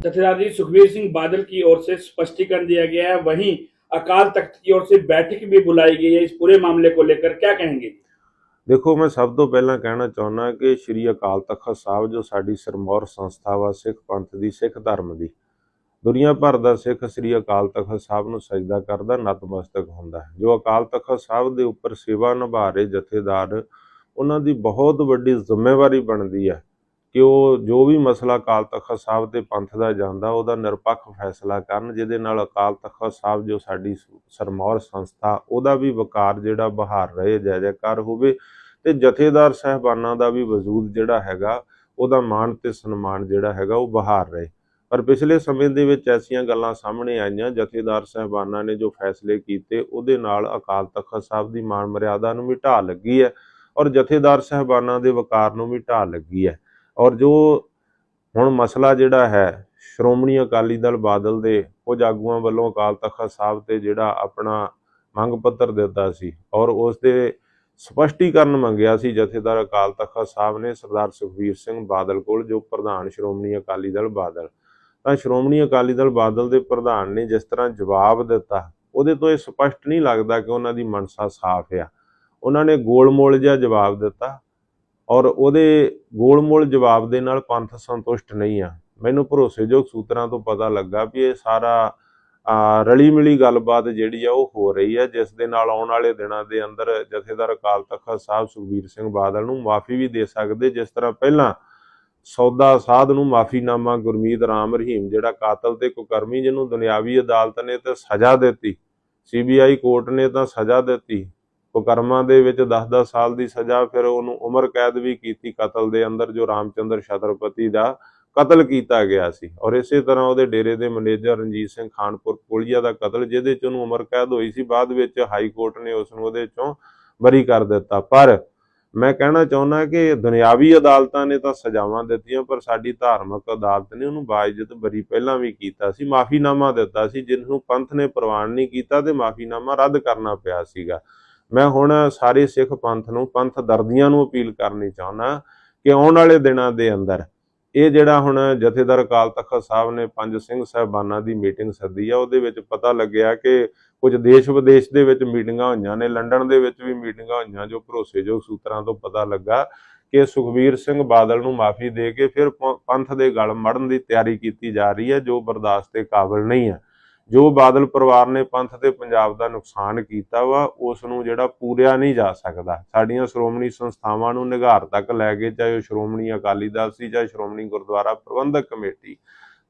जथेदार जी सुखबीर सिंह बादल की ओर से स्पष्टीकरण दिया गया है वहीं अकाल तख्त की ओर से बैठक भी बुलाई गई है इस पूरे मामले को लेकर क्या कहेंगे ਦੇਖੋ ਮੈਂ ਸਭ ਤੋਂ ਪਹਿਲਾਂ ਕਹਿਣਾ ਚਾਹੁੰਦਾ ਕਿ ਸ੍ਰੀ ਅਕਾਲ ਤਖਤ ਸਾਹਿਬ ਜੋ ਸਾਡੀ ਸਰਮੌਰ ਸੰਸਥਾ ਵਾ ਸਿੱਖ ਪੰਥ ਦੀ ਸਿੱਖ ਧਰਮ ਦੀ ਦੁਨੀਆ ਭਰ ਦਾ ਸਿੱਖ ਸ੍ਰੀ ਅਕਾਲ ਤਖਤ ਸਾਹਿਬ ਨੂੰ ਸਜਦਾ ਕਰਦਾ ਨਤਮਸਤਕ ਹੁੰਦਾ ਹੈ ਜੋ ਅਕਾਲ ਤਖਤ ਸਾਹਿਬ ਦੇ ਉੱਪਰ ਸੇਵਾ ਨਿਭਾ ਰਹੇ ਜਥੇਦਾਰ ਉਹਨਾਂ ਦੀ ਬਹੁਤ ਵੱਡੀ ਜ਼ਿੰਮੇਵਾਰੀ ਬਣਦੀ ਹੈ ਕਿ ਉਹ ਜੋ ਵੀ ਮਸਲਾ ਅਕਾਲ ਤਖਤ ਸਾਹਿਬ ਤੇ ਪੰਥ ਦਾ ਜਾਂਦਾ, ਉਹਦਾ ਨਿਰਪੱਖ ਫੈਸਲਾ ਕਰਨ, ਜਿਹਦੇ ਨਾਲ ਅਕਾਲ ਤਖਤ ਸਾਹਿਬ ਜੋ ਸਾਡੀ ਸਰਮੌਰ ਸੰਸਥਾ, ਉਹਦਾ ਵੀ ਵਕਾਰ ਜਿਹੜਾ ਬਹਾਰ ਰਹੇ, ਜੈ ਜੈਕਾਰ ਹੋਵੇ। ਤੇ ਜਥੇਦਾਰ ਸਹਿਬਾਨਾਂ ਦਾ ਵੀ ਵਜੂਦ ਜਿਹੜਾ ਹੈਗਾ, ਉਹਦਾ ਮਾਣ ਤੇ ਸਨਮਾਨ ਜਿਹੜਾ ਹੈਗਾ, ਉਹ ਬਹਾਰ ਰਹੇ। ਪਰ ਪਿਛਲੇ ਸਮੇਂ ਦੇ ਵਿੱਚ ਐਸੀਆਂ ਗੱਲਾਂ ਸਾਹਮਣੇ ਆਈਆਂ, ਜਥੇਦਾਰ ਸਹਿਬਾਨਾਂ ਨੇ ਜੋ ਫੈਸਲੇ ਕੀਤੇ, ਉਹਦੇ ਨਾਲ ਅਕਾਲ ਤਖਤ ਸਾਹਿਬ ਦੀ ਮਾਣ ਮਰਿਆਦਾ ਨੂੰ ਵੀ ਢਾਹ ਲੱਗੀ ਹੈ ਔਰ ਜਥੇਦਾਰ ਸਹਿਬਾਨਾਂ ਦੇ ਵਕਾਰ ਨੂੰ ਵੀ ਢਾਹ ਲੱਗੀ ਹੈ। ਔਰ ਜੋ ਹੁਣ ਮਸਲਾ ਜਿਹੜਾ ਹੈ, ਸ਼੍ਰੋਮਣੀ ਅਕਾਲੀ ਦਲ ਬਾਦਲ ਦੇ ਕੁਝ ਆਗੂਆਂ ਵੱਲੋਂ ਅਕਾਲ ਤਖਤ ਸਾਹਿਬ ਤੇ ਜਿਹੜਾ ਆਪਣਾ ਮੰਗ ਪੱਤਰ ਦਿੱਤਾ ਸੀ ਔਰ ਉਸ ਦੇ ਸਪਸ਼ਟੀਕਰਨ ਮੰਗਿਆ ਸੀ ਜਥੇਦਾਰ ਅਕਾਲ ਤਖਤ ਸਾਹਿਬ ਨੇ ਸਰਦਾਰ ਸੁਖਬੀਰ ਸਿੰਘ ਬਾਦਲ ਕੋਲ, ਜੋ ਪ੍ਰਧਾਨ ਸ਼੍ਰੋਮਣੀ ਅਕਾਲੀ ਦਲ ਬਾਦਲ। ਤਾਂ ਸ਼੍ਰੋਮਣੀ ਅਕਾਲੀ ਦਲ ਬਾਦਲ ਦੇ ਪ੍ਰਧਾਨ ਨੇ ਜਿਸ ਤਰ੍ਹਾਂ ਜਵਾਬ ਦਿੱਤਾ, ਉਹਦੇ ਤੋਂ ਇਹ ਸਪਸ਼ਟ ਨਹੀਂ ਲੱਗਦਾ ਕਿ ਉਹਨਾਂ ਦੀ ਮਨਸਾ ਸਾਫ਼ ਆ। ਉਹਨਾਂ ਨੇ ਗੋਲਮੋਲ ਜਿਹਾ ਜਵਾਬ ਦਿੱਤਾ। ਔਰ ਉਹਦੇ ਗੋਲਮੋਲ ਜਵਾਬ ਦੇ ਨਾਲ ਪੰਥ ਸੰਤੁਸ਼ਟ ਨਹੀਂ ਆ। ਮੈਨੂੰ ਭਰੋਸੇਯੋਗ ਸੂਤਰਾਂ ਤੋਂ ਪਤਾ ਲੱਗਾ ਵੀ ਇਹ ਸਾਰਾ ਰਲੀ ਮਿਲੀ ਗੱਲਬਾਤ ਜਿਹੜੀ ਆ ਉਹ ਹੋ ਰਹੀ ਹੈ ਜਿਸ ਦੇ ਨਾਲ ਆਉਣ ਵਾਲੇ ਦਿਨਾਂ ਦੇ ਅੰਦਰ ਜਥੇਦਾਰ ਅਕਾਲ ਤਖਤ ਸਾਹਿਬ ਸੁਖਬੀਰ ਸਿੰਘ ਬਾਦਲ ਨੂੰ ਮਾਫੀ ਵੀ ਦੇ ਸਕਦੇ, ਜਿਸ ਤਰ੍ਹਾਂ ਪਹਿਲਾਂ ਸੌਦਾ ਸਾਧ ਨੂੰ ਮਾਫੀਨਾਮਾ ਗੁਰਮੀਤ ਰਾਮ ਰਹੀਮ, ਜਿਹੜਾ ਕਾਤਲ ਤੇ ਕੁਕਰਮੀ ਜਿਹਨੂੰ ਦੁਨਿਆਵੀ ਅਦਾਲਤ ਨੇ ਤਾਂ ਸਜ਼ਾ ਦਿੱਤੀ, ਸੀਬੀਆਈ ਕੋਰਟ ਨੇ ਤਾਂ ਸਜ਼ਾ ਦਿੱਤੀ ਕੁਕਰਮਾਂ ਦੇ ਵਿੱਚ 10-10 ਸਾਲ ਦੀ ਸਜ਼ਾ, ਫਿਰ ਉਹਨੂੰ ਉਮਰ ਕੈਦ ਵੀ ਕੀਤੀ ਕਤਲ ਦੇ ਅੰਦਰ, ਜੋ ਰਾਮਚੰਦਰ ਛਤਰਪਤੀ ਦਾ ਕਤਲ ਕੀਤਾ ਗਿਆ ਸੀ। ਔਰ ਇਸੇ ਤਰ੍ਹਾਂ ਉਹਦੇ ਡੇਰੇ ਦੇ ਮੈਨੇਜਰ ਰਣਜੀਤ ਸਿੰਘ ਖਾਨਪੁਰ ਕੋਲੀਆ ਦਾ ਕਤਲ, ਜਿਹਦੇ ਚ ਉਹਨੂੰ ਉਮਰ ਕੈਦ ਹੋਈ ਸੀ, ਬਾਅਦ ਵਿੱਚ ਹਾਈ ਕੋਰਟ ਨੇ ਉਸ ਨੂੰ ਉਹਦੇ ਚੋਂ ਬਰੀ ਕਰ ਦਿੱਤਾ। ਪਰ ਮੈਂ ਕਹਿਣਾ ਚਾਹੁੰਦਾ ਕਿ ਦੁਨਿਆਵੀ ਅਦਾਲਤਾਂ ਨੇ ਤਾਂ ਸਜ਼ਾਵਾਂ ਦਿੱਤੀਆਂ, ਪਰ ਸਾਡੀ ਧਾਰਮਿਕ ਅਦਾਲਤ ਨੇ ਉਹਨੂੰ ਬਾਇਜ਼ਤ ਬਰੀ ਪਹਿਲਾਂ ਵੀ ਕੀਤਾ ਸੀ, ਮਾਫੀਨਾਮਾ ਦਿੱਤਾ ਸੀ, ਜਿਸ ਨੂੰ ਪੰਥ ਨੇ ਪ੍ਰਵਾਨ ਨਹੀਂ ਕੀਤਾ ਤੇ ਮਾਫੀਨਾਮਾ ਰੱਦ ਕਰਨਾ ਪਿਆ ਸੀਗਾ। ਮੈਂ ਹੁਣ ਸਾਰੇ ਸਿੱਖ ਪੰਥ ਨੂੰ, ਪੰਥ ਦਰਦੀਆਂ ਨੂੰ ਅਪੀਲ ਕਰਨੀ ਚਾਹੁੰਦਾ ਕਿ ਆਉਣ ਵਾਲੇ ਦਿਨਾਂ ਦੇ ਅੰਦਰ ਇਹ ਜਿਹੜਾ ਹੁਣ ਜਥੇਦਾਰ ਅਕਾਲ ਤਖਤ ਸਾਹਿਬ ਨੇ ਪੰਜ ਸਿੰਘ ਸਾਹਿਬਾਨਾਂ ਦੀ ਮੀਟਿੰਗ ਸੱਦੀ ਆ, ਉਹਦੇ ਵਿੱਚ ਪਤਾ ਲੱਗਿਆ ਕਿ ਕੁਝ ਦੇਸ਼ ਵਿਦੇਸ਼ ਦੇ ਵਿੱਚ ਮੀਟਿੰਗਾਂ ਹੋਈਆਂ ਨੇ, ਲੰਡਨ ਦੇ ਵਿੱਚ ਵੀ ਮੀਟਿੰਗਾਂ ਹੋਈਆਂ, ਜੋ ਭਰੋਸੇਯੋਗ ਸੂਤਰਾਂ ਤੋਂ ਪਤਾ ਲੱਗਾ ਕਿ ਸੁਖਬੀਰ ਸਿੰਘ ਬਾਦਲ ਨੂੰ ਮਾਫੀ ਦੇ ਕੇ ਫਿਰ ਪ- ਪੰਥ ਦੇ ਗਲ ਮੜਨ ਦੀ ਤਿਆਰੀ ਕੀਤੀ ਜਾ ਰਹੀ ਹੈ, ਜੋ ਬਰਦਾਸ਼ਤ ਦੇ ਕਾਬਿਲ ਨਹੀਂ ਹੈ। ਜੋ ਬਾਦਲ ਪਰਿਵਾਰ ਨੇ ਪੰਥ ਤੇ ਪੰਜਾਬ ਦਾ ਨੁਕਸਾਨ ਕੀਤਾ ਵਾ ਉਸ ਨੂੰ ਜਿਹੜਾ ਪੂਰਿਆ ਨਹੀਂ ਜਾ ਸਕਦਾ। ਸਾਡੀਆਂ ਸ਼੍ਰੋਮਣੀ ਸੰਸਥਾਵਾਂ ਨੂੰ ਨਿਗਾਰ ਤੱਕ ਲੈ ਕੇ, ਚਾਹੇ ਉਹ ਸ਼੍ਰੋਮਣੀ ਅਕਾਲੀ ਦਲ ਸੀ ਚਾਹੇ ਸ਼੍ਰੋਮਣੀ ਗੁਰਦੁਆਰਾ ਪ੍ਰਬੰਧਕ ਕਮੇਟੀ,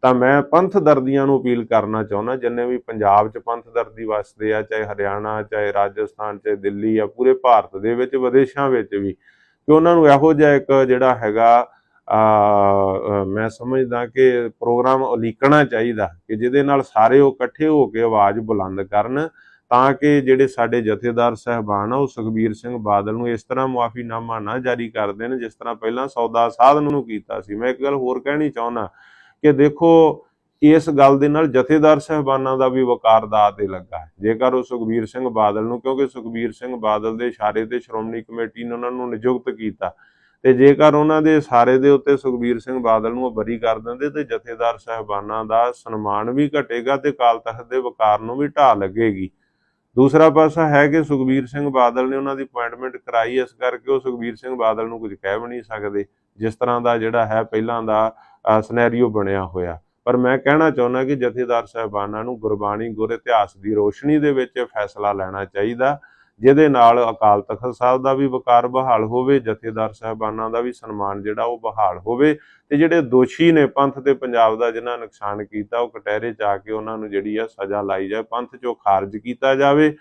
ਤਾਂ ਮੈਂ ਪੰਥ ਦਰਦੀਆਂ ਨੂੰ ਅਪੀਲ ਕਰਨਾ ਚਾਹੁੰਦਾ, ਜਿੰਨੇ ਵੀ ਪੰਜਾਬ 'ਚ ਪੰਥ ਦਰਦੀ ਵਸਦੇ ਆ, ਚਾਹੇ ਹਰਿਆਣਾ, ਚਾਹੇ ਰਾਜਸਥਾਨ, ਚਾਹੇ ਦਿੱਲੀ ਆ ਪੂਰੇ ਭਾਰਤ ਦੇ ਵਿੱਚ, ਵਿਦੇਸ਼ਾਂ ਵਿੱਚ ਵੀ, ਕਿ ਉਹਨਾਂ ਨੂੰ ਇਹੋ ਜਿਹਾ ਇੱਕ ਜਿਹੜਾ ਹੈਗਾ ਮੈਂ ਸਮਝਦਾ ਕਿ ਪ੍ਰੋਗਰਾਮ ਉਲੀਕਣਾ ਚਾਹੀਦਾ ਕਿ ਜਿਹਦੇ ਨਾਲ ਸਾਰੇ ਉਹ ਇਕੱਠੇ ਹੋ ਕੇ ਆਵਾਜ਼ ਬੁਲੰਦ ਕਰਨ ਤਾਂ ਕਿ ਜਿਹੜੇ ਸਾਡੇ ਜਥੇਦਾਰ ਸਹਿਬਾਨ ਆ, ਉਹ ਸੁਖਬੀਰ ਸਿੰਘ ਬਾਦਲ ਨੂੰ ਇਸ ਤਰ੍ਹਾਂ ਮੁਆਫੀਨਾਮਾ ਨਾ ਜਾਰੀ ਕਰ ਦੇਣ ਜਿਸ ਤਰ੍ਹਾਂ ਪਹਿਲਾਂ ਸੌਦਾ ਸਾਧਨ ਨੂੰ ਕੀਤਾ ਸੀ। ਮੈਂ ਇੱਕ ਗੱਲ ਹੋਰ ਕਹਿਣੀ ਚਾਹੁੰਦਾ ਕਿ ਦੇਖੋ, ਇਸ ਗੱਲ ਦੇ ਨਾਲ ਜਥੇਦਾਰ ਸਹਿਬਾਨਾਂ ਦਾ ਵੀ ਵਕਾਰ ਦਾ ਤੇ ਲੱਗਾ। ਜੇਕਰ ਉਹ ਸੁਖਬੀਰ ਸਿੰਘ ਬਾਦਲ ਨੂੰ, ਕਿਉਂਕਿ ਸੁਖਬੀਰ ਸਿੰਘ ਬਾਦਲ ਦੇ ਇਸ਼ਾਰੇ ਤੇ ਸ਼੍ਰੋਮਣੀ ਕਮੇਟੀ ਨੇ ਉਹਨਾਂ ਨੂੰ ਨਿਯੁਕਤ ਕੀਤਾ ਤੇ ਜੇਕਰ ਉਹਨਾਂ ਦੇ ਸਾਰੇ ਦੇ ਉੱਤੇ ਸੁਖਬੀਰ ਸਿੰਘ ਬਾਦਲ ਨੂੰ ਉਹ ਬਰੀ ਕਰ ਦਿੰਦੇ ਤੇ ਜਥੇਦਾਰ ਸਹਿਬਾਨਾਂ ਦਾ ਸਨਮਾਨ ਵੀ ਘਟੇਗਾ ਤੇ ਕਾਲ ਤਖਤ ਦੇ ਵਕਾਰ ਨੂੰ ਵੀ ਢਾਹ ਲੱਗੇਗੀ। ਦੂਸਰਾ ਪਾਸਾ ਹੈ ਕਿ ਸੁਖਬੀਰ ਸਿੰਘ ਬਾਦਲ ਨੇ ਉਹਨਾਂ ਦੀ ਅਪਾਇੰਟਮੈਂਟ ਕਰਾਈ, ਇਸ ਕਰਕੇ ਉਹ ਸੁਖਬੀਰ ਸਿੰਘ ਬਾਦਲ ਨੂੰ ਕੁਝ ਕਹਿ ਵੀ ਨਹੀਂ ਸਕਦੇ, ਜਿਸ ਤਰ੍ਹਾਂ ਦਾ ਜਿਹੜਾ ਹੈ ਪਹਿਲਾਂ ਦਾ ਸਿਨੈਰੀਓ ਬਣਿਆ ਹੋਇਆ। ਪਰ ਮੈਂ ਕਹਿਣਾ ਚਾਹੁੰਦਾ ਕਿ ਜਥੇਦਾਰ ਸਾਹਿਬਾਨਾਂ ਨੂੰ ਗੁਰਬਾਣੀ ਗੁਰ ਇਤਿਹਾਸ ਦੀ ਰੋਸ਼ਨੀ ਦੇ ਵਿੱਚ ਫੈਸਲਾ ਲੈਣਾ ਚਾਹੀਦਾ। ਜਿਹਦੇ ਨਾਲ ਅਕਾਲ ਤਖਤ ਸਾਹਿਬ ਦਾ ਵੀ ਵਕਾਰ ਬਹਾਲ ਹੋਵੇ, ਜਥੇਦਾਰ ਸਾਹਿਬਾਨਾਂ ਦਾ ਵੀ ਸਨਮਾਨ ਜਿਹੜਾ ਉਹ ਬਹਾਲ ਹੋਵੇ ਤੇ ਜਿਹੜੇ ਦੋਸ਼ੀ ਨੇ ਪੰਥ ਤੇ ਪੰਜਾਬ ਦਾ ਜਿਨ੍ਹਾਂ ਨੁਕਸਾਨ ਕੀਤਾ, ਉਹ ਕਟਹਿਰੇ ਚ ਆ ਕੇ ਉਹਨਾਂ ਨੂੰ ਜਿਹੜੀ ਆ ਸਜ਼ਾ ਲਾਈ ਜਾਏ, ਪੰਥ ਚੋਂ ਖਾਰਜ ਕੀਤਾ ਜਾਵੇ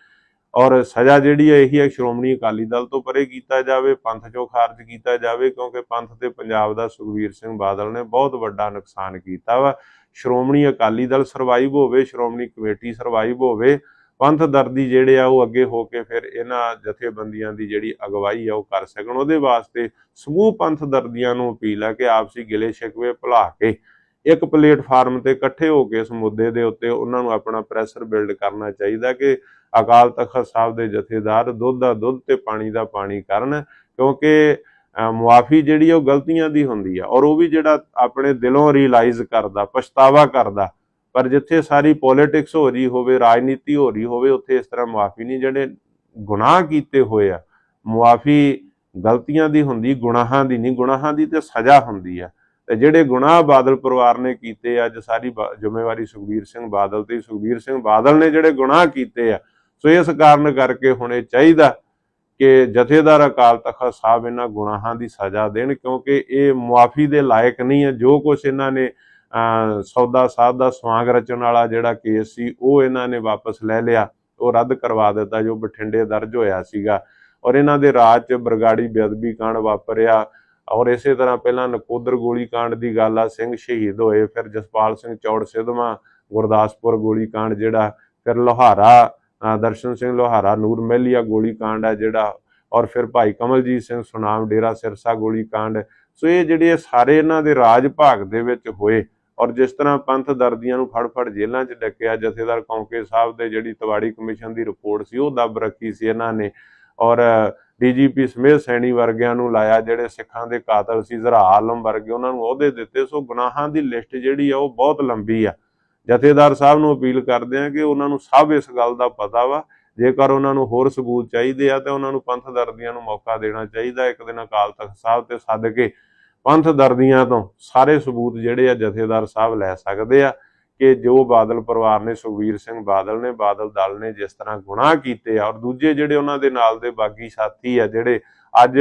ਔਰ ਸਜ਼ਾ ਜਿਹੜੀ ਹੈ ਇਹੀ ਹੈ ਸ਼੍ਰੋਮਣੀ ਅਕਾਲੀ ਦਲ ਤੋਂ ਪਰੇ ਕੀਤਾ ਜਾਵੇ, ਪੰਥ ਚੋਂ ਖਾਰਜ ਕੀਤਾ ਜਾਵੇ, ਕਿਉਂਕਿ ਪੰਥ ਤੇ ਪੰਜਾਬ ਦਾ ਸੁਖਬੀਰ ਸਿੰਘ ਬਾਦਲ ਨੇ ਬਹੁਤ ਵੱਡਾ ਨੁਕਸਾਨ ਕੀਤਾ ਵਾ। ਸ਼੍ਰੋਮਣੀ ਅਕਾਲੀ ਦਲ ਸਰਵਾਈਵ ਹੋਵੇ, ਸ਼੍ਰੋਮਣੀ ਕਮੇਟੀ ਸਰਵਾਈਵ ਹੋਵੇ ਪੰਥ ਦਰਦੀ ਜਿਹੜੇ ਆ, ਉਹ ਅੱਗੇ ਹੋ ਕੇ ਫਿਰ ਇਹਨਾਂ ਜਥੇਬੰਦੀਆਂ ਦੀ ਜਿਹੜੀ ਅਗਵਾਈ ਆ, ਉਹ ਕਰ ਸਕਣ। ਉਹਦੇ ਵਾਸਤੇ ਸਮੂਹ ਪੰਥ ਦਰਦੀਆਂ ਨੂੰ ਅਪੀਲ ਆ ਕਿ ਆਪਸੀ ਗਿਲੇ ਸ਼ਿਕਵੇ ਭੁਲਾ ਕੇ ਇੱਕ ਪਲੇਟਫਾਰਮ ਤੇ ਇਕੱਠੇ ਹੋ ਕੇ ਇਸ ਮੁੱਦੇ ਦੇ ਉੱਤੇ ਉਹਨਾਂ ਨੂੰ ਆਪਣਾ ਪ੍ਰੈਸ਼ਰ ਬਿਲਡ ਕਰਨਾ ਚਾਹੀਦਾ ਕਿ ਅਕਾਲ ਤਖਤ ਸਾਹਿਬ ਦੇ ਜਥੇਦਾਰ ਦੁੱਧ ਦਾ ਦੁੱਧ ਤੇ ਪਾਣੀ ਦਾ ਪਾਣੀ ਕਰਨ, ਕਿਉਂਕਿ ਮੁਆਫੀ ਜਿਹੜੀ ਆ, ਉਹ ਗਲਤੀਆਂ ਦੀ ਹੁੰਦੀ ਆ। ਔਰ ਉਹ ਵੀ ਜਿਹੜਾ ਆਪਣੇ ਦਿਲੋਂ ਰਿਅਲਾਈਜ਼ ਕਰਦਾ, ਪਛਤਾਵਾ ਕਰਦਾ ਪਰ ਜਿੱਥੇ ਸਾਰੀ ਪੋਲਿਟਿਕਸ ਹੋ ਰਹੀ ਹੋਵੇ, ਰਾਜਨੀਤੀ ਹੋ ਰਹੀ ਹੋਵੇ, ਉੱਥੇ ਇਸ ਤਰ੍ਹਾਂ ਮੁਆਫੀ ਨਹੀਂ, ਜਿਹੜੇ ਗੁਨਾਹ ਕੀਤੇ ਹੋਏ ਆ, ਮੁਆਫੀ ਗਲਤੀਆਂ ਦੀ ਹੁੰਦੀ, ਗੁਨਾਹਾਂ ਦੀ ਨਹੀਂ, ਗੁਨਾਹਾਂ ਦੀ ਤੇ ਸਜ਼ਾ ਹੁੰਦੀ ਆ। ਤੇ ਜਿਹੜੇ ਗੁਨਾਹ ਬਾਦਲ ਪਰਿਵਾਰ ਨੇ ਕੀਤੇ ਅੱਜ ਸਾਰੀ ਜ਼ਿੰਮੇਵਾਰੀ ਸੁਖਬੀਰ ਸਿੰਘ ਬਾਦਲ ਤੇ ਸੁਖਬੀਰ ਸਿੰਘ ਬਾਦਲ ਨੇ ਜਿਹੜੇ ਗੁਨਾਹ ਕੀਤੇ ਆ, ਸੋ ਇਸ ਕਾਰਨ ਕਰਕੇ ਹੁਣ ਇਹ ਚਾਹੀਦਾ ਕਿ ਜਥੇਦਾਰ ਅਕਾਲ ਤਖਤ ਸਾਹਿਬ ਇਹਨਾਂ ਗੁਨਾਹਾਂ ਦੀ ਸਜ਼ਾ ਦੇਣ, ਕਿਉਂਕਿ ਇਹ ਮੁਆਫੀ ਦੇ ਲਾਇਕ ਨਹੀਂ ਹੈ ਜੋ ਕੁਝ ਇਹਨਾਂ ਨੇ ਸੌਦਾ ਸਾਧ ਦਾ ਸਵਾਂਗ ਰਚਣ ਵਾਲਾ ਜਿਹੜਾ ਕੇਸ ਸੀ, ਉਹ ਇਹਨਾਂ ਨੇ ਵਾਪਸ ਲੈ ਲਿਆ। ਉਹ ਰੱਦ ਕਰਵਾ ਦਿੱਤਾ, ਜੋ ਬਠਿੰਡੇ ਦਰਜ ਹੋਇਆ ਸੀਗਾ। ਔਰ ਇਹਨਾਂ ਦੇ ਰਾਜ 'ਚ ਬਰਗਾੜੀ ਬੇਅਦਬੀ ਕਾਂਡ ਵਾਪਰਿਆ। ਔਰ ਇਸੇ ਤਰ੍ਹਾਂ ਪਹਿਲਾਂ ਨਕੋਦਰ ਗੋਲੀ ਕਾਂਡ ਦੀ ਗੱਲ ਆ, ਸਿੰਘ ਸ਼ਹੀਦ ਹੋਏ, ਫਿਰ ਜਸਪਾਲ ਸਿੰਘ ਚੌੜ ਸਿੱਧਵਾਂ, ਗੁਰਦਾਸਪੁਰ ਗੋਲੀ ਕਾਂਡ ਜਿਹੜਾ, ਫਿਰ ਲੋਹਾਰਾ ਦਰਸ਼ਨ ਸਿੰਘ ਲੋਹਾਰਾ, ਨੂਰ ਮਹਿਲੀਆ ਗੋਲੀ ਕਾਂਡ ਆ ਜਿਹੜਾ, ਔਰ ਫਿਰ ਭਾਈ ਕਮਲਜੀਤ ਸਿੰਘ ਸੁਨਾਮ, ਡੇਰਾ ਸਿਰਸਾ ਗੋਲੀ ਕਾਂਡ। ਸੋ ਇਹ ਜਿਹੜੇ ਸਾਰੇ ਇਹਨਾਂ ਦੇ ਰਾਜ ਭਾਗ ਦੇ ਵਿੱਚ ਹੋਏ ਔਰ ਜਿਸ ਤਰ੍ਹਾਂ ਪੰਥ ਦਰਦੀਆਂ ਨੂੰ ਫੜ ਫੜ ਜੇਲ੍ਹਾਂ 'ਚ ਡੱਕਿਆ ਜਥੇਦਾਰ ਕੌਂਕੇ ਸਾਹਿਬ ਦੇ ਜਿਹੜੀ ਤਵਾੜੀ ਕਮਿਸ਼ਨ ਦੀ ਰਿਪੋਰਟ ਸੀ, ਉਹ ਦੱਬ ਰੱਖੀ ਸੀ ਇਹਨਾਂ ਨੇ। ਔਰ ਡੀਜੀਪੀ ਸਮੇਤ ਸੈਣੀ ਵਰਗਿਆਂ ਨੂੰ ਲਾਇਆ, ਜਿਹੜੇ ਸਿੱਖਾਂ ਦੇ ਕਾਤਲ ਸੀ, ਜ਼ਰਾ ਆਲਮ ਵਰਗੇ, ਉਹਨਾਂ ਨੂੰ ਅਹੁਦੇ ਦਿੱਤੇ। ਸੋ ਗੁਨਾਹਾਂ ਦੀ ਲਿਸਟ ਜਿਹੜੀ ਆ, ਉਹ ਬਹੁਤ ਲੰਬੀ ਆ। ਜਥੇਦਾਰ ਸਾਹਿਬ ਨੂੰ ਅਪੀਲ ਕਰਦੇ ਆ ਕਿ ਉਹਨਾਂ ਨੂੰ ਸਭ ਇਸ ਗੱਲ ਦਾ ਪਤਾ ਵਾ। ਜੇਕਰ ਉਹਨਾਂ ਨੂੰ ਹੋਰ ਸਬੂਤ ਚਾਹੀਦੇ ਆ, ਤਾਂ ਉਹਨਾਂ ਨੂੰ ਪੰਥ ਦਰਦੀਆਂ ਨੂੰ ਮੌਕਾ ਦੇਣਾ ਚਾਹੀਦਾ। ਇੱਕ ਦਿਨ ਅਕਾਲ ਤਖਤ ਸਾਹਿਬ ਤੇ ਸੱਦ ਕੇ ਪੰਥ ਦਰਦੀਆਂ ਤੋਂ ਸਾਰੇ ਸਬੂਤ ਜਿਹੜੇ ਆ ਜਥੇਦਾਰ ਸਾਹਿਬ ਲੈ ਸਕਦੇ ਆ ਕਿ ਜੋ ਬਾਦਲ ਪਰਿਵਾਰ ਨੇ ਸੁਖਵੀਰ ਸਿੰਘ ਬਾਦਲ ਨੇ ਬਾਦਲ ਦਲ ਨੇ ਜਿਸ ਤਰ੍ਹਾਂ ਗੁਨਾਹ ਕੀਤੇ ਆ ਔਰ ਦੂਜੇ ਜਿਹੜੇ ਉਹਨਾਂ ਦੇ ਨਾਲ ਦੇ ਬਾਗੀ ਸਾਥੀ ਆ ਜਿਹੜੇ ਅੱਜ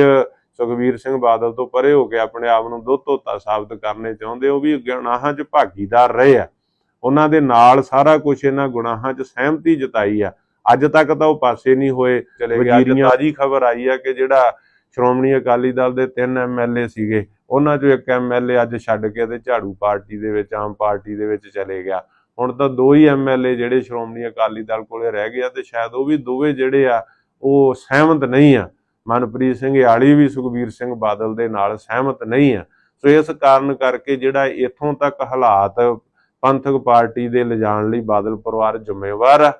ਸੁਖਵੀਰ ਸਿੰਘ ਬਾਦਲ ਤੋਂ ਪਰੇ ਹੋ ਕੇ ਆਪਣੇ ਆਪ ਨੂੰ ਦੁੱਧ ਧੋਤਾ ਸਾਬਤ ਕਰਨੇ ਚਾਹੁੰਦੇ ਉਹ ਵੀ ਗੁਨਾਹਾਂ 'ਚ ਭਾਗੀਦਾਰ ਰਹੇ ਆ। ਉਹਨਾਂ ਦੇ ਨਾਲ ਸਾਰਾ ਕੁਝ ਇਹਨਾਂ ਗੁਨਾਹਾਂ 'ਚ ਸਹਿਮਤੀ ਜਤਾਈ ਆ। ਅੱਜ ਤੱਕ ਤਾਂ ਉਹ ਪਾਸੇ ਨਹੀਂ ਹੋਏ। ਚਲੇ ਗਏ। ਅੱਜ ਤਾਜੀ ਖਬਰ ਆਈ ਆ ਕਿ ਜਿਹੜਾ ਸ਼੍ਰੋਮਣੀ ਅਕਾਲੀ ਦਲ ਦੇ ਤਿੰਨ ਐਮਐਲਏ ਸੀਗੇ ਉਹਨਾਂ 'ਚੋਂ ਇੱਕ ਐਮਐਲਏ ਅੱਜ ਛੱਡ ਕੇ ਤੇ ਝਾੜੂ ਪਾਰਟੀ ਦੇ ਵਿੱਚ, ਆਮ ਪਾਰਟੀ ਦੇ ਵਿੱਚ ਚਲੇ ਗਿਆ। ਹੁਣ ਤਾਂ ਦੋ ਹੀ ਐਮਐਲਏ ਜਿਹੜੇ ਸ਼੍ਰੋਮਣੀ ਅਕਾਲੀ ਦਲ ਕੋਲੇ ਰਹਿ ਗਏ ਤੇ ਸ਼ਾਇਦ ਉਹ ਵੀ ਦੋਵੇਂ ਜਿਹੜੇ ਆ, ਉਹ ਸਹਿਮਤ ਨਹੀਂ ਆ। ਮਨਪ੍ਰੀਤ ਸਿੰਘ ਯਾਲੀ ਵੀ, ਸੁਖਬੀਰ ਸਿੰਘ ਬਾਦਲ ਦੇ ਨਾਲ ਸਹਿਮਤ ਨਹੀਂ ਆ। ਸੋ ਇਸ ਕਾਰਨ ਕਰਕੇ ਜਿਹੜਾ ਇਥੋਂ ਤੱਕ ਹਾਲਾਤ ਪੰਥਕ ਪਾਰਟੀ ਦੇ ਲਿਜਾਣ ਲਈ ਬਾਦਲ ਪਰਿਵਾਰ ਜ਼ਿੰਮੇਵਾਰ ਆ,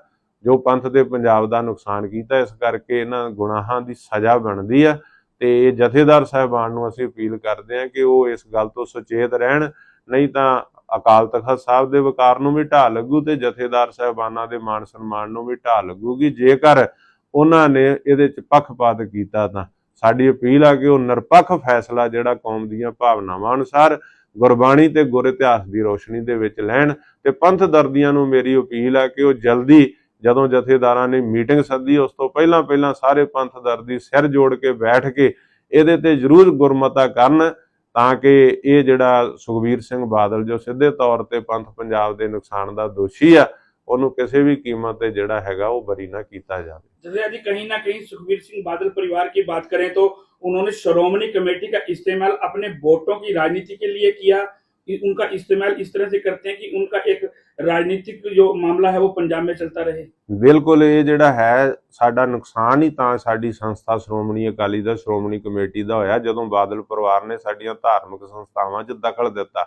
ਜੋ ਪੰਥ ਦੇ ਪੰਜਾਬ ਦਾ ਨੁਕਸਾਨ ਕੀਤਾ, ਇਸ ਕਰਕੇ ਇਹਨਾਂ ਗੁਨਾਹਾਂ ਦੀ ਸਜ਼ਾ ਬਣਦੀ ਆ। ਤੇ ਜਥੇਦਾਰ ਸਾਹਿਬਾਨ ਨੂੰ ਅਸੀਂ ਅਪੀਲ ਕਰਦੇ ਹਾਂ ਕਿ ਉਹ ਇਸ ਗੱਲ ਤੋਂ ਸੁਚੇਤ ਰਹਿਣ, ਨਹੀਂ ਤਾਂ ਅਕਾਲ ਤਖਤ ਸਾਹਿਬ ਦੇ ਵਕਾਰ ਨੂੰ ਵੀ ਢਾਹ ਲੱਗੂ ਤੇ ਜਥੇਦਾਰ ਸਾਹਿਬਾਨਾਂ ਦੇ ਮਾਨ ਸਨਮਾਨ ਨੂੰ ਵੀ ਢਾਹ ਲੱਗੂਗੀ। ਜੇਕਰ ਉਹਨਾਂ ਨੇ ਇਹਦੇ ਚ ਪੱਖਪਾਤ ਕੀਤਾ ਤਾਂ ਸਾਡੀ ਅਪੀਲ ਆ ਕਿ ਉਹ ਨਿਰਪੱਖ ਫੈਸਲਾ ਜਿਹੜਾ ਕੌਮ ਦੀਆਂ ਭਾਵਨਾਵਾਂ ਅਨੁਸਾਰ ਗੁਰਬਾਣੀ ਤੇ ਗੁਰ ਇਤਿਹਾਸ ਦੀ ਰੋਸ਼ਨੀ ਦੇ ਵਿੱਚ ਲੈਣ ਤੇ ਪੰਥ ਦਰਦੀਆਂ ਨੂੰ ਮੇਰੀ ਅਪੀਲ ਆ ਕਿ ਉਹ ਜਲਦੀ ਜਦੋਂ ਜਥੇਦਾਰਾਂ ਨੇ ਮੀਟਿੰਗ ਸੱਦੀ ਉਸ ਤੋਂ ਪਹਿਲਾਂ ਪਹਿਲਾਂ ਸਾਰੇ ਪੰਥ ਦਰਦੀ ਸਿਰ ਜੋੜ ਕੇ ਬੈਠ ਕੇ ਇਹਦੇ ਤੇ ਜ਼ਰੂਰ ਗੁਰਮਤਾ ਕਰਨ ਤਾਂ ਕਿ ਇਹ ਜਿਹੜਾ ਸੁਖਬੀਰ ਸਿੰਘ ਬਾਦਲ ਜੋ ਸਿੱਧੇ ਤੌਰ ਤੇ ਪੰਥ ਪੰਜਾਬ ਦੇ ਨੁਕਸਾਨ ਦਾ ਦੋਸ਼ੀ ਆ ਉਹਨੂੰ ਕਿਸੇ ਵੀ ਕੀਮਤ ਤੇ ਜਿਹੜਾ ਹੈਗਾ ਉਹ ਬਰੀ ਨਾ ਕੀਤਾ ਜਾਵੇ जैसे जी कहीं ना कहीं सुखबीर सिंह बादल परिवार की बात करें तो उन्होंने श्रोमणी कमेटी का इस्तेमाल अपने वोटों की राजनीति के लिए किया कि उनका इस्तेमाल इस तरह से करते हैं कि उनका एक राजनीतिक जो मामला है वो पंजाब में चलता रहे ਬਿਲਕੁਲ ਇਹ ਜਿਹੜਾ ਹੈ ਸਾਡਾ ਨੁਕਸਾਨ ਹੀ ਤਾਂ ਸਾਡੀ ਸੰਸਥਾ ਸ਼੍ਰੋਮਣੀ ਅਕਾਲੀ ਦਲ ਸ਼੍ਰੋਮਣੀ ਕਮੇਟੀ ਦਾ ਹੋਇਆ ਜਦੋਂ ਬਾਦਲ ਪਰਿਵਾਰ ਨੇ ਸਾਡੀਆਂ ਧਾਰਮਿਕ ਸੰਸਥਾਵਾਂ 'ਚ ਦਖਲ ਦਿੱਤਾ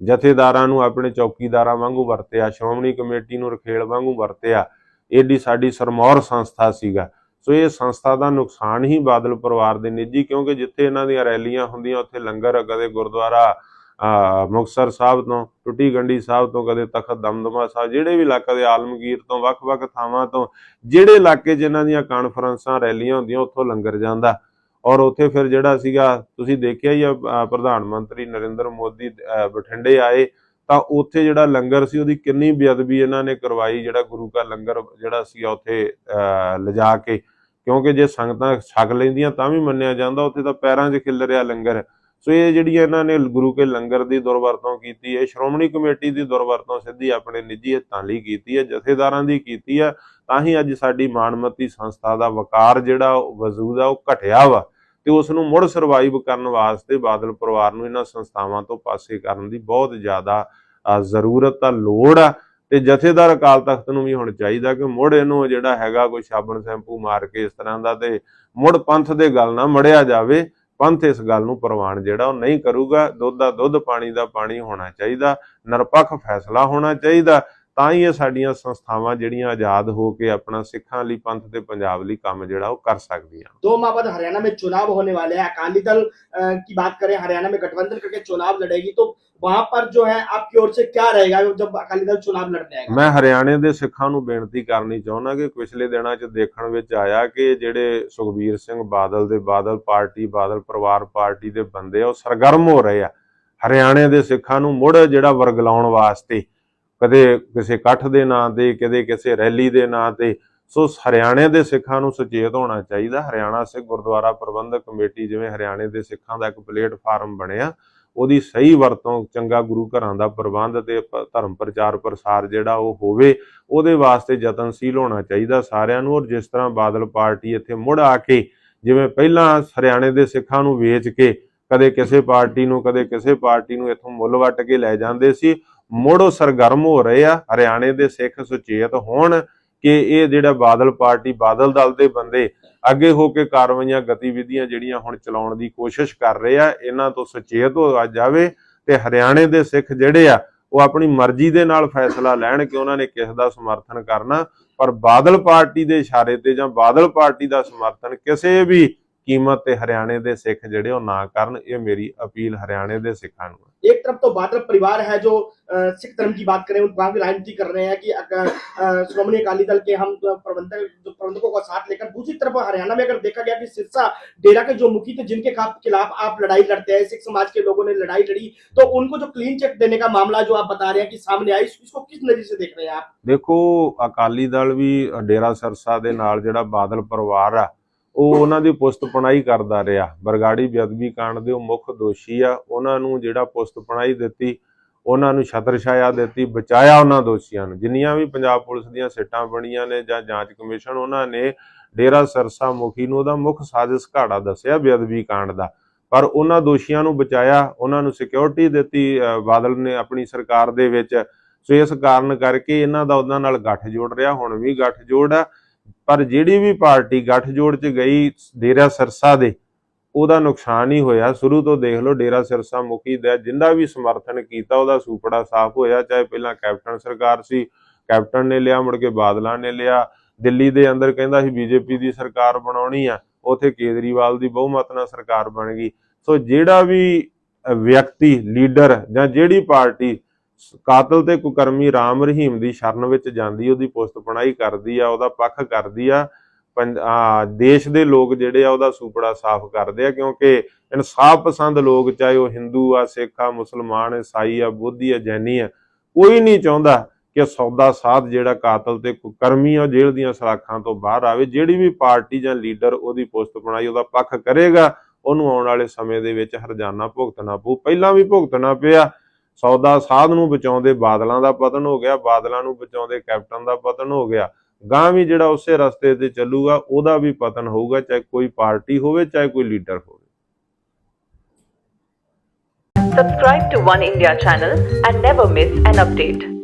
ਜਥੇਦਾਰਾਂ ਨੂੰ ਆਪਣੇ ਚੌਕੀਦਾਰਾਂ ਵਾਂਗੂ ਵਰਤਿਆ ਸ਼੍ਰੋਮਣੀ ਕਮੇਟੀ ਨੂੰ ਰਖੇਲ ਵਾਂਗੂ ਵਰਤਿਆ ਏਡੀ ਸਾਡੀ ਸਰਮੌਰ ਸੰਸਥਾ ਸੀਗਾ ਸੋ ਇਹ ਸੰਸਥਾ ਦਾ ਨੁਕਸਾਨ ਹੀ ਬਾਦਲ ਪਰਿਵਾਰ ਦੇ ਨਿੱਜੀ ਕਿਉਂਕਿ ਜਿੱਥੇ ਇਹਨਾਂ ਦੀਆਂ ਰੈਲੀਆਂ ਹੁੰਦੀਆਂ ਉੱਥੇ ਲੰਗਰ ਕਦੇ ਗੁਰਦੁਆਰਾ ਅਹ ਮੁਕਤਸਰ ਸਾਹਿਬ ਤੋਂ ਟੁੱਟੀ ਗੰਡੀ ਸਾਹਿਬ ਤੋਂ, ਕਦੇ ਤਖਤ ਦਮਦਮਾ ਸਾਹਿਬ, ਜਿਹੜੇ ਵੀ ਇਲਾਕੇ ਦੇ ਆਲਮਗੀਰ ਤੋਂ, ਵੱਖ-ਵੱਖ ਥਾਵਾਂ ਤੋਂ, ਜਿਹੜੇ ਇਲਾਕੇ ਜਿਨ੍ਹਾਂ ਦੀਆਂ ਕਾਨਫਰੰਸਾਂ, ਰੈਲੀਆਂ ਹੁੰਦੀਆਂ, ਉੱਥੋਂ ਲੰਗਰ ਜਾਂਦਾ। ਔਰ ਉੱਥੇ ਫਿਰ ਜਿਹੜਾ ਸੀਗਾ, ਤੁਸੀਂ ਦੇਖਿਆ ਹੀ ਆ ਪ੍ਰਧਾਨ ਮੰਤਰੀ ਨਰਿੰਦਰ ਮੋਦੀ ਬਠਿੰਡੇ ਆਏ, ਤਾਂ ਉੱਥੇ ਜਿਹੜਾ ਲੰਗਰ ਸੀ, ਉਹਦੀ ਕਿੰਨੀ ਬੇਅਦਬੀ ਇਹਨਾਂ ਨੇ ਕਰਵਾਈ, ਜਿਹੜਾ ਗੁਰੂ ਕਾ ਲੰਗਰ ਜਿਹੜਾ ਸੀ ਉੱਥੇ, ਅਹ, ਲਿਜਾ ਕੇ। ਕਿਉਂਕਿ ਜੇ ਸੰਗਤਾਂ ਛਕ ਲੈਂਦੀਆਂ, ਤਾਂ ਵੀ ਮੰਨਿਆ ਜਾਂਦਾ, ਉੱਥੇ ਤਾਂ ਪੈਰਾਂ 'ਚ ਖਿਲ ਰਿਹਾ ਲੰਗਰ। ਸੋ ਇਹ ਜਿਹੜੀ ਇਹਨਾਂ ਨੇ ਗੁਰੂ ਕੇ ਲੰਗਰ ਦੀ ਦੁਰਵਰਤੋਂ ਕੀਤੀ ਹੈ, ਸ਼੍ਰੋਮਣੀ ਕਮੇਟੀ ਦੀ ਦੁਰਵਰਤੋਂ ਸਿੱਧੀ ਆਪਣੇ ਨਿੱਜੀ ਹਿੱਤਾਂ ਲਈ ਕੀਤੀ ਹੈ, ਜਥੇਦਾਰਾਂ ਦੀ ਕੀਤੀ ਹੈ, ਤਾਂ ਹੀ ਅੱਜ ਸਾਡੀ ਮਾਨਮਤੀ ਸੰਸਥਾ ਦਾ ਵਕਾਰ ਜਿਹੜਾ ਵਜੂਦ ਆ, ਉਹ ਘਟਿਆ ਵਾ ਤੇ ਉਸ ਨੂੰ ਮੁੜ ਸਰਵਾਈਵ ਕਰਨ ਵਾਸਤੇ ਬਾਦਲ ਪਰਿਵਾਰ ਨੂੰ ਇਹਨਾਂ ਸੰਸਥਾਵਾਂ ਤੋਂ ਪਾਸੇ ਕਰਨ ਦੀ ਬਹੁਤ ਜ਼ਿਆਦਾ ਜ਼ਰੂਰਤ ਆ, ਲੋੜ ਆ ਤੇ ਜਥੇਦਾਰ ਅਕਾਲ ਤਖਤ ਨੂੰ ਵੀ ਹੁਣ ਚਾਹੀਦਾ ਕਿ ਮੁੜ ਇਹਨੂੰ ਜਿਹੜਾ ਹੈਗਾ ਕੋਈ ਸਾਬਣ ਸ਼ੈਂਪੂ ਮਾਰ ਕੇ ਇਸ ਤਰ੍ਹਾਂ ਦਾ ਤੇ ਮੁੜ ਪੰਥ ਦੇ ਗੱਲ ਨਾ ਮੜਿਆ ਜਾਵੇ। ਪੰਥ ਇਸ ਗੱਲ ਨੂੰ ਪ੍ਰਵਾਨ ਜਿਹੜਾ ਉਹ ਨਹੀਂ ਕਰੂਗਾ। ਦੁੱਧ ਦਾ ਦੁੱਧ, ਪਾਣੀ ਦਾ ਪਾਣੀ ਹੋਣਾ ਚਾਹੀਦਾ। ਨਿਰਪੱਖ ਫੈਸਲਾ ਹੋਣਾ ਚਾਹੀਦਾ। ਤਾਂ ਹੀ ਇਹ ਸਾਡੀਆਂ ਸੰਸਥਾਵਾਂ ਜਿਹੜੀਆਂ ਆਜ਼ਾਦ ਹੋ ਕੇ ਆਪਣਾ ਸਿੱਖਾਂ ਲਈ ਪੰਥ ਤੇ ਪੰਜਾਬ ਲਈ ਕੰਮ ਜਿਹੜਾ ਉਹ ਕਰ ਸਕਦੀਆਂ दो माह बाद हरियाणा में चुनाव होने वाले हैं अकाली दल अ, की बात करें हरियाणा में गठबंधन करके चुनाव लड़ेगी तो वहां पर जो है आपकी ओर से क्या रहेगा जब अकाली दल चुनाव लड़ने आएगा ਮੈਂ ਹਰਿਆਣੇ ਦੇ ਸਿੱਖਾਂ ਨੂੰ ਬੇਨਤੀ ਕਰਨੀ ਚਾਹੁੰਦਾ ਕਿ ਪਿਛਲੇ ਦਿਨਾਂ 'ਚ ਦੇਖਣ ਵਿੱਚ ਆਇਆ ਕਿ ਜਿਹੜੇ ਸੁਖਬੀਰ ਸਿੰਘ ਬਾਦਲ ਦੇ ਬਾਦਲ ਪਾਰਟੀ ਬਾਦਲ ਪਰਿਵਾਰ ਪਾਰਟੀ ਦੇ ਬੰਦੇ ਆ ਉਹ ਸਰਗਰਮ ਹੋ ਰਹੇ ਆ ਹਰਿਆਣੇ ਦੇ ਸਿੱਖਾਂ ਨੂੰ ਮੁੜ ਜਿਹੜਾ ਵਰਗਲਾਉਣ ਵਾਸਤੇ ਕਦੇ ਕਿਸੇ ਇਕੱਠ ਦੇ ਨਾਂ ਤੇ, ਕਦੇ ਕਿਸੇ ਰੈਲੀ ਦੇ ਨਾਂ ਤੇ। ਸੋ ਹਰਿਆਣੇ ਦੇ ਸਿੱਖਾਂ ਨੂੰ ਸੁਚੇਤ ਹੋਣਾ ਚਾਹੀਦਾ। ਹਰਿਆਣਾ ਸਿੱਖ ਗੁਰਦੁਆਰਾ ਪ੍ਰਬੰਧਕ ਕਮੇਟੀ ਜਿਵੇਂ ਹਰਿਆਣੇ ਦੇ ਸਿੱਖਾਂ ਦਾ ਇੱਕ ਪਲੇਟਫਾਰਮ ਬਣਿਆ, ਉਹਦੀ ਸਹੀ ਵਰਤੋਂ ਚੰਗਾ ਗੁਰੂ ਘਰਾਂ ਦਾ ਪ੍ਰਬੰਧ ਤੇ ਧਰਮ ਪ੍ਰਚਾਰ ਪ੍ਰਸਾਰ ਜਿਹੜਾ ਉਹ ਹੋਵੇ, ਉਹਦੇ ਵਾਸਤੇ ਯਤਨਸ਼ੀਲ ਹੋਣਾ ਚਾਹੀਦਾ ਸਾਰਿਆਂ ਨੂੰ। ਔਰ ਜਿਸ ਤਰ੍ਹਾਂ ਬਾਦਲ ਪਾਰਟੀ ਇੱਥੇ ਮੁੜ ਆ ਕੇ ਜਿਵੇਂ ਪਹਿਲਾਂ ਹਰਿਆਣੇ ਦੇ ਸਿੱਖਾਂ ਨੂੰ ਵੇਚ ਕੇ ਕਦੇ ਕਿਸੇ ਪਾਰਟੀ ਨੂੰ, ਕਦੇ ਕਿਸੇ ਪਾਰਟੀ ਨੂੰ ਇੱਥੋਂ ਮੁੱਲ ਵੱਟ ਕੇ ਲੈ ਜਾਂਦੇ ਸੀ ਮੁੜ ਸਰਗਰਮ ਹੋ ਰਹੇ ਆ, ਹਰਿਆਣੇ ਦੇ ਸਿੱਖ ਸੁਚੇਤ ਹੋਣ ਕਿ ਇਹ ਜਿਹੜਾ ਬਾਦਲ ਪਾਰਟੀ, ਬਾਦਲ ਦਲ ਦੇ ਬੰਦੇ ਅੱਗੇ ਹੋ ਕੇ ਕਾਰਵਾਈਆਂ, ਗਤੀਵਿਧੀਆਂ ਜਿਹੜੀਆਂ ਹੁਣ ਚਲਾਉਣ ਦੀ ਕੋਸ਼ਿਸ਼ ਕਰ ਰਹੇ ਆ, ਇਹਨਾਂ ਤੋਂ ਸੁਚੇਤ ਹੋ ਜਾਵੇ ਤੇ ਹਰਿਆਣੇ ਦੇ ਸਿੱਖ ਜਿਹੜੇ ਆ, ਉਹ ਆਪਣੀ ਮਰਜ਼ੀ ਦੇ ਨਾਲ ਫੈਸਲਾ ਲੈਣ ਕਿ ਉਹਨਾਂ ਨੇ ਕਿਸ ਦਾ ਸਮਰਥਨ ਕਰਨਾ, ਪਰ ਬਾਦਲ ਪਾਰਟੀ ਦੇ ਇਸ਼ਾਰੇ ਤੇ ਜਾਂ ਬਾਦਲ ਪਾਰਟੀ ਦਾ ਸਮਰਥਨ ਕਿਸੇ ਵੀ ਕੀਮਤ ਤੇ ਹਰਿਆਣੇ ਦੇ ਸਿੱਖ ਜਿਹੜੇ ਉਹ ਨਾ ਕਰਨ ਇਹ ਮੇਰੀ ਅਪੀਲ ਹਰਿਆਣੇ ਦੇ ਸਿੱਖਾਂ ਨੂੰ ਹੈ एक तरफ तो बादल परिवार है जो अ, सिख धर्म की बात करें उन वहां भी राजनीति कर रहे हैं कि अगर, अ, श्रोमणी अकाली दल के हम प्रबंधक जो प्रबंधकों का साथ लेकर दूसरी तरफ हरियाणा में अगर देखा गया कि सिरसा डेरा के जो मुखी थे जिनके खा- खिलाफ आप लड़ाई लड़ते हैं सिख समाज के लोगों ने लड़ाई लड़ी तो उनको जो क्लीन चिट देने का मामला जो आप बता रहे हैं कि सामने आई इसको किस नजर से देख रहे हैं आप ਦੇਖੋ ਅਕਾਲੀ ਦਲ ਵੀ ਡੇਰਾ ਸਰਸਾ ਦੇ ਨਾਲ ਜਿਹੜਾ ਬਾਦਲ ਪਰਿਵਾਰ ਆ ਉਹ ਉਹਨਾਂ ਦੀ ਪੁਸ਼ਤਪਣਾਈ ਕਰਦਾ ਰਿਹਾ। ਬਰਗਾੜੀ ਬੇਅਦਬੀ ਕਾਂਡ ਦੇ ਉਹ ਮੁੱਖ ਦੋਸ਼ੀ ਆ। ਉਹਨਾਂ ਨੂੰ ਜਿਹੜਾ ਪੁਸਤਪਣਾਈ ਦਿੱਤੀ, ਉਹਨਾਂ ਨੂੰ ਛਤਰ ਦਿੱਤੀ, ਬਚਾਇਆ ਉਹਨਾਂ ਦੋਸ਼ੀਆਂ ਨੂੰ। ਜਿੰਨੀਆਂ ਵੀ ਪੰਜਾਬ ਪੁਲਿਸ ਦੀਆਂ ਸਿੱਟਾਂ ਬਣੀਆਂ ਨੇ ਜਾਂ ਜਾਂਚ ਕਮਿਸ਼ਨ ਉਹਨਾਂ ਨੇ ਡੇਰਾ ਸਰਸਾ ਮੁਖੀ ਨੂੰ ਉਹਦਾ ਮੁੱਖ ਸਾਜ਼ਿਸ਼ ਘਾੜਾ ਦੱਸਿਆ ਬੇਅਦਬੀ ਕਾਂਡ ਦਾ। ਪਰ ਉਹਨਾਂ ਦੋਸ਼ੀਆਂ ਨੂੰ ਬਚਾਇਆ, ਉਹਨਾਂ ਨੂੰ ਸਿਕਿਉਰਿਟੀ ਦਿੱਤੀ ਬਾਦਲ ਨੇ ਆਪਣੀ ਸਰਕਾਰ ਦੇ ਵਿੱਚ। ਸੋ ਇਸ ਕਾਰਨ ਕਰਕੇ ਇਹਨਾਂ ਦਾ ਉਹਨਾਂ ਨਾਲ ਗੱਠ ਜੋੜ ਰਿਹਾ। ਹੁਣ ਵੀ ਗੱਠ ਜੋੜ ਆ। ਪਰ ਜਿਹੜੀ ਵੀ ਪਾਰਟੀ ਗੱਠਜੋੜ ਚ ਗਈ ਡੇਰਾ ਸਰਸਾ ਦੇ, ਉਹਦਾ ਨੁਕਸਾਨ ਹੀ ਹੋਇਆ। ਸ਼ੁਰੂ ਤੋਂ ਦੇਖ ਲਓ, ਡੇਰਾ ਸਿਰਸਾ ਮੁਖੀ ਦਾ ਜਿੰਦਾ ਵੀ ਸਮਰਥਨ ਕੀਤਾ, ਉਹਦਾ ਸੂਪੜਾ ਸਾਫ਼ ਹੋਇਆ। ਚਾਹੇ ਪਹਿਲਾਂ ਕੈਪਟਨ ਸਰਕਾਰ ਸੀ, ਕੈਪਟਨ ਨੇ ਲਿਆ, ਮੁੜ ਕੇ ਬਾਦਲਾਂ ਨੇ ਲਿਆ। ਦਿੱਲੀ ਦੇ ਅੰਦਰ ਕਹਿੰਦਾ ਸੀ, ਬੀਜੇਪੀ ਦੀ ਸਰਕਾਰ ਬਣਾਉਣੀ ਆ। ਉਥੇ ਕੇਜਰੀਵਾਲ ਦੀ ਬਹੁਮਤ ਨਾਲ ਸਰਕਾਰ ਬਣ ਗਈ। ਸੋ ਜਿਹੜਾ ਵੀ ਵਿਅਕਤੀ, ਲੀਡਰ ਜਾਂ ਜਿਹੜੀ ਪਾਰਟੀ ਕਾਤਲ ਤੇ ਕੁਕਰਮੀ ਰਾਮ ਰਹੀਮ ਦੀ ਸ਼ਰਨ ਵਿੱਚ ਜਾਂਦੀ, ਉਹਦੀ ਪੁਸਤ ਪਣਾਈ ਕਰਦੀ ਆ, ਉਹਦਾ ਪੱਖ ਕਰਦੀ ਆ। ਦੇਸ਼ ਦੇ ਲੋਕ ਜਿਹੜੇ ਆ, ਉਹਦਾ ਸੂਪੜਾ ਸਾਫ਼ ਕਰਦੇ ਆ, ਕਿਉਂਕਿ ਇਨਸਾਫ ਪਸੰਦ ਲੋਕ, ਚਾਹੇ ਉਹ ਹਿੰਦੂ ਆ, ਸਿੱਖ ਆ, ਮੁਸਲਮਾਨ, ਈਸਾਈ ਆ, ਬੋਧੀ ਆ, ਜੈਨੀ ਆ, ਕੋਈ ਨਹੀਂ ਚਾਹੁੰਦਾ ਕਿ ਸੌਦਾ ਸਾਧ ਜਿਹੜਾ ਕਾਤਲ ਤੇ ਕੁਕਰਮੀ ਆ, ਉਹ ਜੇਲ੍ਹ ਦੀਆਂ ਸਲਾਖਾਂ ਤੋਂ ਬਾਹਰ ਆਵੇ। ਜਿਹੜੀ ਵੀ ਪਾਰਟੀ ਜਾਂ ਲੀਡਰ ਉਹਦੀ ਪੁਸਤ ਪਣਾਈ ਉਹਦਾ ਪੱਖ ਕਰੇਗਾ, ਉਹਨੂੰ ਆਉਣ ਵਾਲੇ ਸਮੇਂ ਦੇ ਵਿੱਚ ਹਰਜਾਨਾ ਭੁਗਤਣਾ ਪਊ। ਪਹਿਲਾਂ ਵੀ ਭੁਗਤਣਾ ਪਿਆ ਸੌਦਾ ਸਾਧ ਨੂੰ ਬਚਾਉਂਦੇ, ਬਾਦਲਾਂ ਦਾ ਪਤਨ ਹੋ ਗਿਆ, ਬਾਦਲਾਂ ਨੂੰ ਬਚਾਉਂਦੇ, ਕੈਪਟਨ ਦਾ ਪਤਨ ਹੋ ਗਿਆ ਗਾਂ ਵੀ ਜਿਹੜਾ ਉਸੇ ਰਸਤੇ ਤੇ ਚੱਲੂਗਾ, ਉਹਦਾ ਵੀ ਪਤਨ ਹੋਊਗਾ, ਚਾਹੇ ਕੋਈ ਪਾਰਟੀ ਹੋਵੇ, ਚਾਹੇ ਕੋਈ ਲੀਡਰ ਹੋਵੇ Subscribe to One India channel and never miss an update.